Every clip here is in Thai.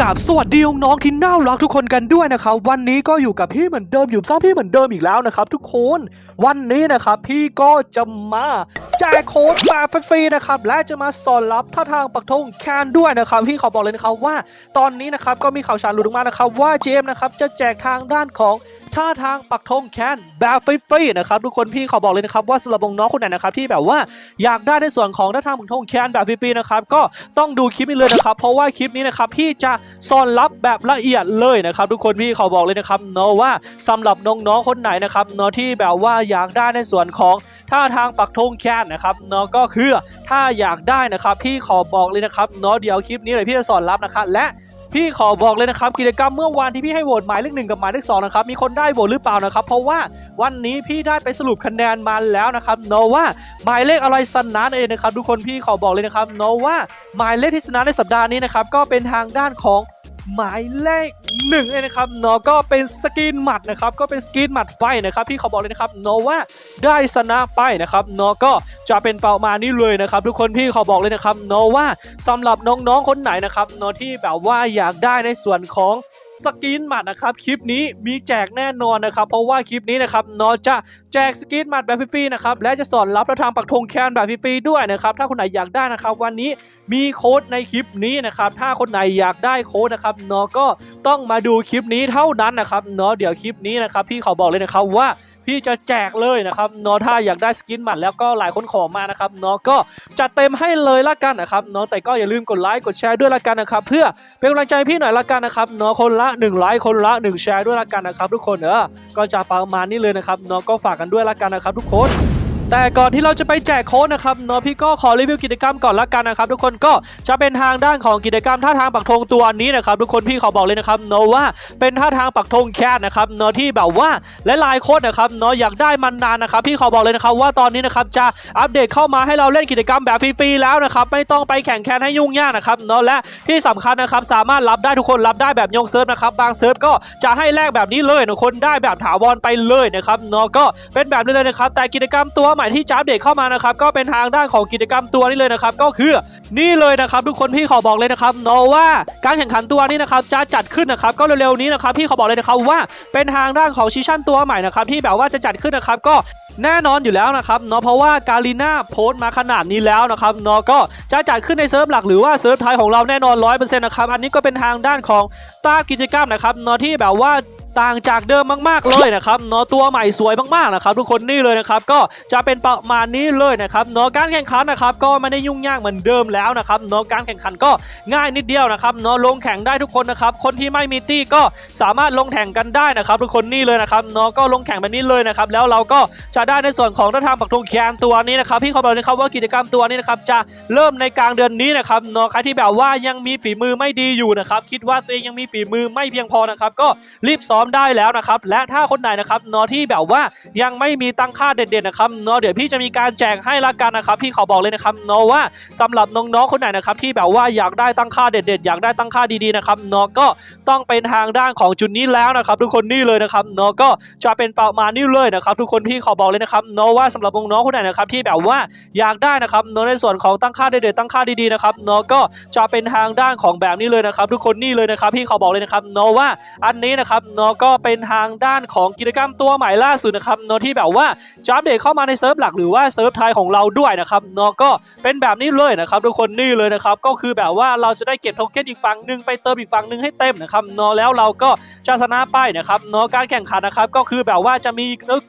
กับสวัสดีน้องที่น่ารักทุกคนกันด้วยนะครับ วันนี้ก็อยู่กับพี่เหมือนเดิมอยู่ซ่องพี่เหมือนเดิมอีกแล้วนะครับ ทุกคนวันนี้นะครับพี่ก็จะมาแจกโค้ดแบบฟรีๆนะครับและจะมาสอนรับท่าทางปักธงแคนด้วยนะครับพี่ขอบอกเลยนะครับว่าตอนนี้นะครับก็มีข่าวสารหลุดออกมานะครับว่า GM นะครับจะแจกทางด้านของท่าทางปักธงแคนแบบฟรีๆนะครับทุกคนพี่ขอบอกเลยนะครับว่าสำหรับน้องคนไหนนะครับที่แบบว่าอยากได้ในส่วนของท่าทางปักธงแคนแบบฟรีๆนะครับก็ต้องดูคลิปนี้เลยนะครับเพราะว่าคลิปนี้นะครับพี่จะซ่อนลับแบบละเอียดเลยนะครับ ทุกคนพี่ขอบอกเลยนะครับเนาะว่าสำหรับน้องๆคนไหนนะครับเนาะที่แบบว่าอยากได้ในส่วนของท่าทางปักธงแคนนะครับเนาะก็คือถ้าอยากได้นะครับ พี่ขอบอกเลยนะครับเนาะเดี๋ยวคลิปนี้เลยพี่จะสอนลับนะครับและ พี่ขอบอกเลยนะครับกิจกรรมเมื่อวานที่พี่ให้โหวตหมายเลขหนึ่งกับหมายเลขสองนะครับมีคนได้โหวตหรือเปล่านะครับ เพราะว่าวันนี้พี่ได้ไปสรุปคะแนนมาแล้วนะครับโนว่าหมายเลขอะไรสนะนั่นเองนะครับทุกคนพี่ขอบอกเลยนะครับโนว่าหมายเลขที่ชนะในสัปดาห์นี้นะครับก็เป็นทางด้านของ หมายเลขหนึ่งเลยนะครับเนาะก็เป็นสกินหมัดนะครับก็เป็นสกินหมัดไฟนะครับพี่ขอบอกเลยนะครับเนาะว่าได้ชนะไปนะครับเนาะก็จะเป็นเป้ามานี่เลยนะครับ ทุกคนพี่ขอบอกเลยนะครับเนาะว่าสำหรับน้องๆคนไหนนะครับเนาะที่แบบว่าอยากได้ในส่วนของ สกินหมัดนะครับคลิปนี้มีแจกแน่นอนนะครับ เพราะว่าคลิปนี้นะครับเนาะจะแจกสกินหมัดแบบฟรีๆนะครับและจะสอนรับและทางปักธงแคนแบบฟรีๆด้วยนะครับถ้าคนไหนอยากได้นะครับ วันนี้มีโค้ดในคลิปนี้นะครับถ้าคนไหนอยากได้โค้ดนะครับเนาะก็ต้องมาดูคลิปนี้เท่านั้นนะครับเนาะเดี๋ยวคลิปนี้นะครับพี่ขอบอกเลยนะครับว่า พี่จะแจกเลยนะครับเนาะถ้าอยากได้สกินหมัดแล้วก็หลายคนขอมานะครับเนาะก็จัดเต็มให้เลยละกันนะครับเนาะแต่ก็อย่าลืมกดไลค์กดแชร์ด้วยละกันนะครับเพื่อเป็นกำลังใจพี่หน่อยละกันนะครับเนาะคนละ1ไลค์คนละ1แชร์ด้วยละกันนะครับทุกคนเออก็จะประมาณนี้เลยนะครับเนาะก็ฝากกันด้วยละกันนะครับทุกคน แต่ก่อนที่เราจะไปแจกโค้ดนะครับเนาะพี่ก็ขอรีวิวกิจกรรมก่อนละกันนะครับทุกคนก็จะเป็นทางด้านของกิจกรรมท่าทางปักธงตัวนี้นะครับทุกคนพี่ขอบอกเลยนะครับเนาะว่าเป็นท่าทางปักธงแคทนะครับเนาะที่แบบว่าและลายโค้ดนะครับเนาะอยากได้มันนานนะครับพี่ขอบอกเลยนะครับว่าตอนนี้นะครับจะอัปเดตเข้ามาให้เราเล่นกิจกรรมแบบฟรีๆแล้วนะครับไม่ต้องไปแข่งแคนให้ยุ่งยากนะครับเนาะและที่สำคัญนะครับสามารถรับได้ทุกคนรับได้แบบยกเซิร์ฟนะครับบางเซิร์ฟก็จะให้แลกแบบนี้เลยทุกคนได้แบบถาวรไปเลยนะครับเนาะก็เป็นแบบนี้เลยนะครับแต่กิจกรรมตัวใหม่ที่จะอัปเดตเข้ามานะครับก็เป็นทางด้านของกิจกรรมตัวนี้เลยนะครับก็คือนี่เลยนะครับทุกคนพี่ขอบอกเลยนะครับเนว่าการแข่งขันตัวนี้นะครับจะจัดขึ้นนะครับก็เร็วๆนี้นะครับพี่ขอบอกเลยนะครับว่าเป็นทางด้านของชิชั่นตัวใหม่นะครับที่แบบว่าจะจัดขึ้นนะครับก็แน่นอนอยู่แล้วนะครับเนาะเพราะว่าการีน่าโพสต์มาขนาดนี้แล้วนะครับเนาะก็จะจัดขึ้นในเซิร์ฟหลักหรือว่าเซิร์ฟไทยของเราแน่นอน100%นะครับอันนี้ก็เป็นทางด้านของตากิจกรรมนะครับเนาะที่แบบว่า ต่างจากเดิมมากๆเลยนะครับเนาะตัวใหม่สวยมากๆนะครับทุกคนนี่เลยนะครับก็จะเป็นประมาณนี้เลยนะครับเนาะการแข่งขันนะครับก็ไม่ได้ยุ่งยากเหมือนเดิมแล้วนะครับเนาะการแข่งขันก็ง่ายนิดเดียวนะครับเนาะลงแข่งได้ทุกคนนะครับคนที่ไม่มีตี้ก็สามารถลงแข่งกันได้นะครับ ทุกคนนี่เลยนะครับเนาะก็ลงแข่งแบบนี้เลยนะครับแล้วเราก็จะได้ในส่วนของท่าทางปักธงแคนตัวนี้นะครับพี่เขาบอกเลยครับว่ากิจกรรมตัวนี้นะครับจะเริ่มในกลางเดือนนี้นะครับเนาะใครที่แบบว่ายังมีฝีมือไม่ดีอยู่นะครับคิดว่าตัวเองยังมีฝีมือไม่เพียงพอนะครับก็รีบซ้อมได้แล้วนะครับ และถ้าคนไหนนะครับเนาะที่แบบว่ายังไม่มีตั้งค่าเด็ดๆนะครับเนาะเดี๋ยวพี่จะมีการแจกให้ละกันนะครับพี่ขอบอกเลยนะครับเนาะว่าสำหรับน้องๆคนไหนนะครับที่แบบว่าอยากได้ตั้งค่าเด็ด ๆ อยากได้ตั้งค่าดีๆนะครับเนาะก็ต้องเป็นทางด้านของจุดนี้แล้วนะครับ ทุกคนนี่เลยนะครับเนาะก็จะเป็นประมาณนี้เลยนะครับ ทุกคนพี่ขอบอกเลยนะครับเนาะว่าสำหรับน้องๆคนไหนนะครับที่แบบว่าอยากได้นะครับเนาะในส่วนของตั้งค่าเด็ดๆตั้งค่าดีๆนะครับเนาะก็จะเป็นทางด้านของแบบนี้เลยนะครับ ทุกคนนี่เลยนะครับ พี่ขอบอกเลยนะครับเนาะว่าอันนี้นะครับเนาะก็เป็นทางด้านของกิจกรรมตัวใหม่ล่าสุดนะครับเนาะที่แบบว่าจะอัปเดตเข้ามาในเซิร์ฟหลักหรือว่าเซิร์ฟไทยของเราด้วยนะครับเนาะก็เป็นแบบนี้เลยนะครับทุกคนนี่เลยนะครับก็คือแบบว่าเราจะได้เก็บโทเค็นอีกฝั่งหนึ่งไปเติมอีกฝั่งหนึ่งให้เต็มนะครับเนาะแล้วเราก็จะชนะไปนะครับเนาะการแข่งขันนะครับก็คือแบบว่าจะมี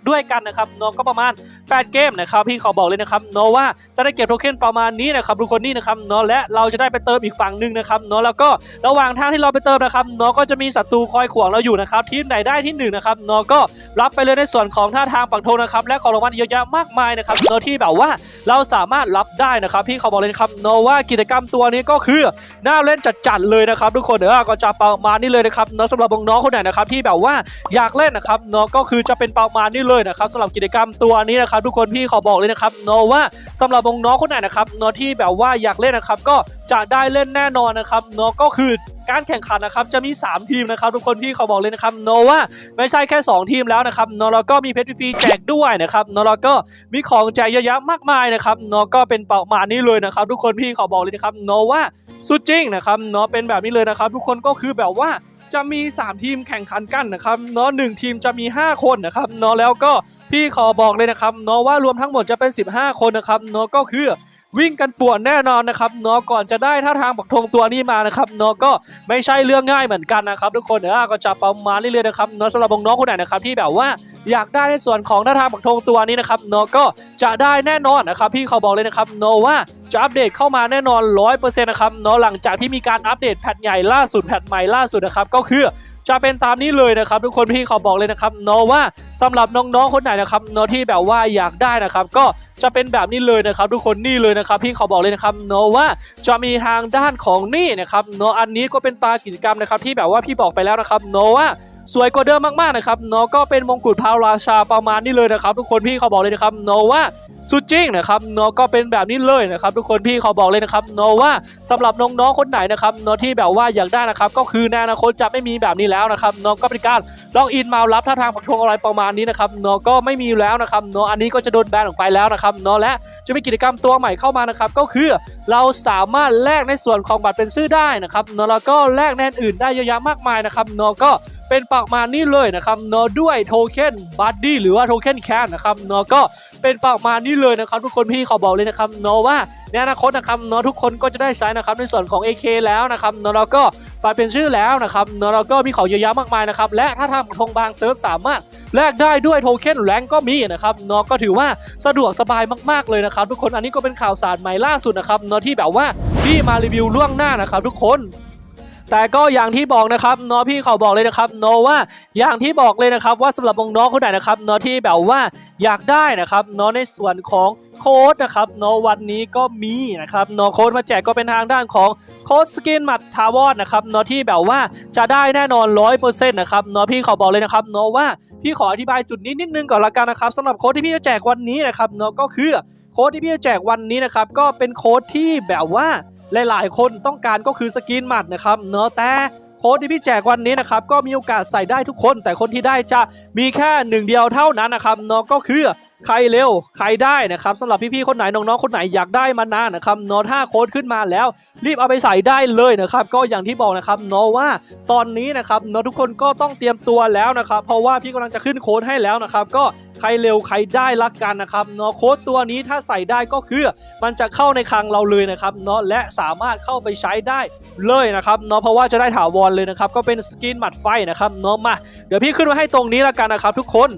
ด้วยกันนะครับเนาะก็ประมาณ 8 เกมนะครับพี่ขอบอกเลยนะครับเนาะว่าจะได้เก็บโทเค็นประมาณนี้นะครับทุกคนนี่นะครับเนาะและเราจะได้ไปเติมอีกฝั่งหนึ่งนะครับเนาะแล้วก็ระหว่างทางที่เราไปเติมนะครับเนาะก็จะมีศัตรูคอยขวางเราอยู่นะครับทีมไหนได้ที่หนึ่งนะครับเนาะก็รับไปเลยในส่วนของท่าทางปักธงนะครับและของรางวัลเยอะแยะมากมายนะครับเนาะที่แบบว่าเราสามารถรับได้นะครับพี่ขอบอกเลยนะครับเนาะว่ากิจกรรมตัวนี้ก็คือน่าเล่นจัดๆเลยนะครับทุกคนเออก็จะประมาณนี้เลยนะครับเนาะสำหรับน้องๆคนไหนนะครับที่แบบว่าอยากเล่นนะครับเนาะก็คือจะเป็นประมาณนี้เลยนะครับสำหรับกิจกรรมตัวนี้นะครับทุกคนพี่ขอบอกเลยนะครับเนาะว่าสำหรับน้องๆคนไหนนะครับเนาะที่แบบว่าอยากเล่นนะครับก็จะได้เล่นแน่นอนนะครับเนาะก็คือ การแข่งขันนะครับจะมี 3 ทีมนะครับทุกคนพี่เขาบอกเลยนะครับโนว่าไม่ใช่แค่ 2 ทีมแล้วนะครับโนแล้วก็มีเพชรฟรีแจกด้วยนะครับโนแล้วก็มีของแจกเยอะแยะมากมายนะครับโนก็เป็นเป้าหมานี้เลยนะครับทุกคนพี่เขาบอกเลยนะครับโนว่าสุดจริงนะครับโนเป็นแบบนี้เลยนะครับ ทุกคนก็คือแบบว่าจะมี 3 ทีมแข่งขันกันนะครับโนหนึ่งทีมจะมี 5 คนนะครับโนแล้วก็พี่ขอบอกเลยนะครับโนว่ารวมทั้งหมดจะเป็น 15 คนนะครับโนก็คือ วิ่งกันป่วนแน่นอนนะครับเนาะก่อนจะได้ท่าทางปักธงตัวนี้มานะครับเนาะก็ไม่ใช่เรื่องง่ายเหมือนกันนะครับทุกคนเออก็จะประมาณนี้เลยนะครับเนาะสำหรับน้องๆคนไหนนะครับที่แบบว่าอยากได้ในส่วนของท่าทางปักธงตัวนี้นะครับเนาะก็จะได้แน่นอนนะครับพี่เขาบอกเลยนะครับเนาะว่าจะอัปเดตเข้ามาแน่นอน 100%นะครับเนาะหลังจากที่มีการอัปเดตแพทใหญ่ล่าสุดแพทใหม่ล่าสุดนะครับก็คือ จะเป็นตามนี้เลยนะครับ ทุกคนพี่ขอบอกเลยนะครับเนาะว่าสำหรับน้องๆคนไหนนะครับเนาะที่แบบว่าอยากได้นะครับ ก็จะเป็นแบบนี้เลยนะครับ ทุกคนนี่เลยนะครับ พี่ขอบอกเลยนะครับเนาะว่าจะมีทางด้านของนี่นะครับเนาะอันนี้ก็เป็นตากิจกรรมนะครับที่แบบว่าพี่บอกไปแล้วนะครับเนาะว่า สวยกว่าเดิมมากๆนะครับเนาะก็เป็นมงกุฎพระราชาประมาณนี้เลยนะครับทุกคนพี่เขาบอกเลยนะครับเนาะว่าสุดจริงนะครับเนาะก็เป็นแบบนี้เลยนะครับ ทุกคนพี่เขาบอกเลยนะครับเนาะว่าสำหรับน้องๆคนไหนนะครับเนาะที่แบบว่าอยากได้นะครับ ก็คือในอนาคตจะไม่มีแบบนี้แล้วนะครับเนาะก็เป็นการล็อกอินมารับท่าทางผักทวงอะไรประมาณนี้นะครับเนาะก็ไม่มีแล้วนะครับเนาะอันนี้ก็จะโดนแบนออกไปแล้วนะครับเนาะและจะมีกิจกรรมตัวใหม่เข้ามานะครับ ก็คือเราสามารถแลกในส่วนของบัตรเป็นชื่อได้นะครับเนาะแล้วก็แลกแนนอื่นได้เยอะแยะมากมายนะครับเนาะก็เป็นประมานี้เลยนะครับเนาะด้วยโทเค็นบัดดี้หรือว่าโทเค็นแคนนะครับเนาะก็เป็นประมานี้เลยนะครับทุกคนพี่เขาบอกเลยนะครับเนาะว่าในอนาคตนะครับเนาะทุกคนก็จะได้ใช้นะครับในส่วนของ AK แล้วนะครับเนาะแล้วก็ปเป็นชื่อแล้วนะครับเนาะแล้วก็มีของเยอะแยะมากมายนะครับและถ้าทำธงบางเซิร์ฟสามารถแลกได้ด้วยโทเค็นแรงก็มีนะครับเนาะก็ถือว่าสะดวกสบายมากๆเลยนะครับทุกคนอันนี้ก็เป็นข่าวสารใหม่ล่าสุดนะครับเนาะที่แบบว่าที่มารีวิวล่วงหน้านะครับทุกคน แต่ก็อย่างที่บอกนะครับนาะพี่เขาบอกเลยนะครับเนว่าอย่างที่บอกเลยนะครับ ว่าสำหรับน้องคนไหนนะครับนาะที่แบบว่าอยากได้นะครับนาะในส่วนของโค้ดนะครับเนวันนี้ก็มีนะครับเนโค้ดมาแจกก็เป็นทางด้านของโค้ดสกินหมัดทาวอนนะครับเนที่แบบว่าจะได้แน่นอน100%นะครับเนพี่ขอบอกเลยนะครับเนว่าพี่ขออธิบายจุดนี้นิดนึงก่อนละกันนะครับสำหรับโค้ดที่พี่จะแจกวันนี้นะครับเนก็คือโค้ดที่พี่จะแจกวันนี้นะครับก็เป็นโค้ดที่แบบว่า หลายๆ คนต้องการก็คือสกินหมัดนะครับเนาะแต่โค้ดที่พี่แจกวันนี้นะครับก็มีโอกาสใส่ได้ทุกคน แต่คนที่ได้จะมีแค่หนึ่งเดียวเท่านั้นนะครับเนาะก็คือใครเร็วใครได้นะครับสำหรับพี่ๆคนไหนน้องๆคนไหนอยากได้มานานนะครับเนาะถ้าโค้ดขึ้นมาแล้ว รีบเอาไปใส่ได้เลยนะครับก็อย่างที่บอกนะครับเนาะว่าตอนนี้นะครับเนาะทุกคนก็ต้องเตรียมตัวแล้วนะครับเพราะว่าพี่กำลังจะขึ้นโค้ดให้แล้วนะครับก็ ครเร็วใครได้ละกันนะครับเนาะโค้ดตัวนี้ถ้าใส่ได้ก็คือ มันจะเข้าในคลังเราเลยนะครับเนาะและสามารถเข้าไปใช้ได้เลยนะครับเนาะเพราะว่าจะได้ถาวรเลยนะครับก็เป็นสกินหมัดไฟนะครับเนาะมาเดี๋ยวพี่ขึ้นมาให้ตรงนี้ละกันนะครับทุกคน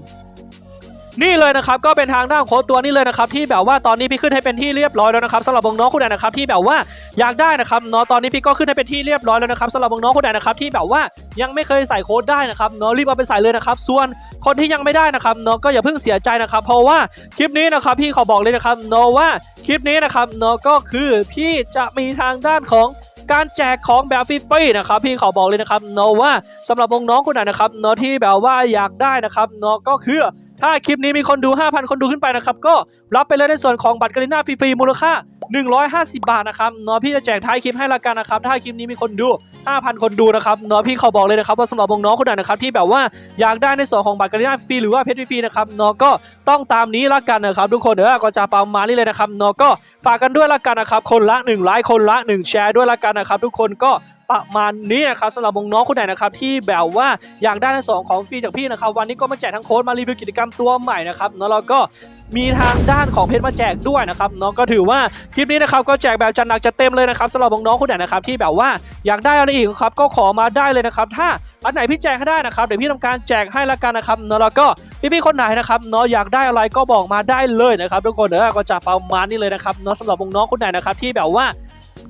นี่เลยนะครับก็เป็นทางด้านโค้ดตัวนี้เลยนะครับที่แบบว่าตอนนี้พี่ขึ้นให้เป็นที่เรียบร้อยแล้วนะครับสำหรับน้องคนไหนนะครับที่แบบว่าอยากได้นะครับเนาะตอนนี้พี่ก็ขึ้นให้เป็นที่เรียบร้อยแล้วนะครับสำหรับน้องคนไหนนะครับที่แบบว่ายังไม่เคยใส่โค้ดได้นะครับเนาะรีบเอาไปใส่เลยนะครับส่วนคนที่ยังไม่ได้นะครับเนาะก็อย่าเพิ่งเสียใจนะครับ เพราะว่าคลิปนี้นะครับพี่ขอบอกเลยนะครับเนาะว่าคลิปนี้นะครับเนาะก็คือพี่จะมีทางด้านของการแจกของแบบฟรีๆนะครับพี่ขอบอกเลยนะครับเนาะว่าสำหรับน้องคนไหนนะครับเนาะที่แบบว่าอยากได้นะครับเนาะก็คือ ถ้าคลิปนี้มีคนดู 5,000 คนดูขึ้นไปนะครับก็รับไปเลยในส่วนของบัตรกาลิน่าฟรีๆมูลค่า 150 บาทนะครับเนาะพี่จะแจกท้ายคลิปให้ละกันนะครับถ้าคลิปนี้มีคนดู 5,000 คนดูนะครับเนาะพี่ขาบอกเลยนะครับว่าสำหรับน้องคนไหนนะครับที่แบบว่าอยากได้ในส่วนของบัตรกาลิน่าฟรีหรือว่าเพชรฟรีนะครับเนาะก็ต้องตามนี้ละกันนะครับทุกคนเออก็จะประมาณนี้เลยนะครับเนาะก็ฝากกันด้วยละกันนะครับคนละ1ไลค์คนละ 1 แชร์ด้วยละกันนะครับทุกคนก็ ประมาณนี้นะครับสำหรับน้องคนไหนนะครับที่แบบว่าอยากได้ทั้งสองของฟรีจากพี่นะครับวันนี้ก็มาแจกทั้งโค้ดมารีวิวกิจกรรมตัวใหม่นะครับเนาะแล้วก็มีทางด้านของเพชรมาแจกด้วยนะครับเนาะก็ถือว่าคลิปนี้นะครับก็แจกแบบจัดหนักจัดเต็มเลยนะครับสำหรับน้องๆคนไหนนะครับที่แบบว่าอยากได้อะไรอีกครับก็ขอมาได้เลยนะครับถ้าอันไหนพี่แจกให้ได้นะครับเดี๋ยวพี่ทำการแจกให้ละกันนะครับเนาะแล้วก็พี่ๆคนไหนนะครับเนาะอยากได้อะไรก็บอกมาได้เลยนะครับทุกคนเออก็จะประมาณนี้เลยนะครับเนาะสำหรับน้องคนไหนนะครับที่แบบว่า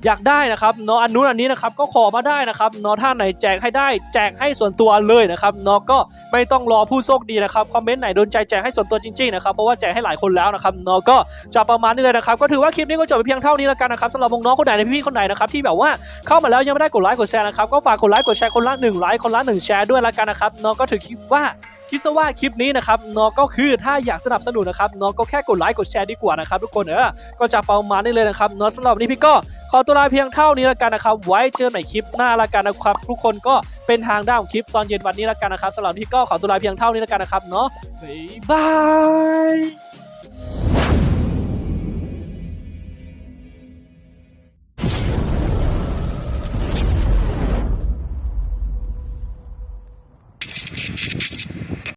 อยากได้นะครับเนาะอันนู้นอันนี้นะครับก็ขอมาได้นะครับเนาะถ้าไหนแจกให้ได้แจกให้ส่วนตัวเลยนะครับเนาะก็ไม่ต้องรอผู้โชคดีนะครับคอมเมนต์ไหนโดนใจแจกให้ส่วนตัวจริงๆนะครับเพราะว่าแจกให้หลายคนแล้วนะครับเนาะก็จะประมาณนี้เลยนะครับก็ถือว่าคลิปนี้ก็จบไปเพียงเท่านี้แล้วกันนะครับสำหรับน้องคนไหนในพี่ๆคนไหนนะครับที่แบบว่าเข้ามาแล้วยังไม่ได้กดไลค์กดแชร์นะครับก็ฝากกดไลค์กดแชร์คนละหนึ่งไลค์คนละหนึ่งแชร์ด้วยละกันนะครับเนาะก็ถือคลิปว่าคิดซะว่าคลิปนี้นะครับนอก็คือถ้าอยากสนับสนุนนะครับนอก็แค่กดไลค์กดแชร์ดีกว่านะครับทุกคนเออก็จะประมาณนี้เลยนะครับนาะสำหรับวันนี้พี่ก็ขอตัวลาเพียงเท่านี้แล้วกันนะครับ ไว้เจอใหม่คลิปหน้าละกันนะครับ ทุกคนก็เป็นทางด้านของคลิปตอนเย็นวันนี้ละกันนะครับสำหรับพี่ก็ขอตัวลาเพียงเท่านี้แล้วกันนะครับเนาะบ๊ายบาย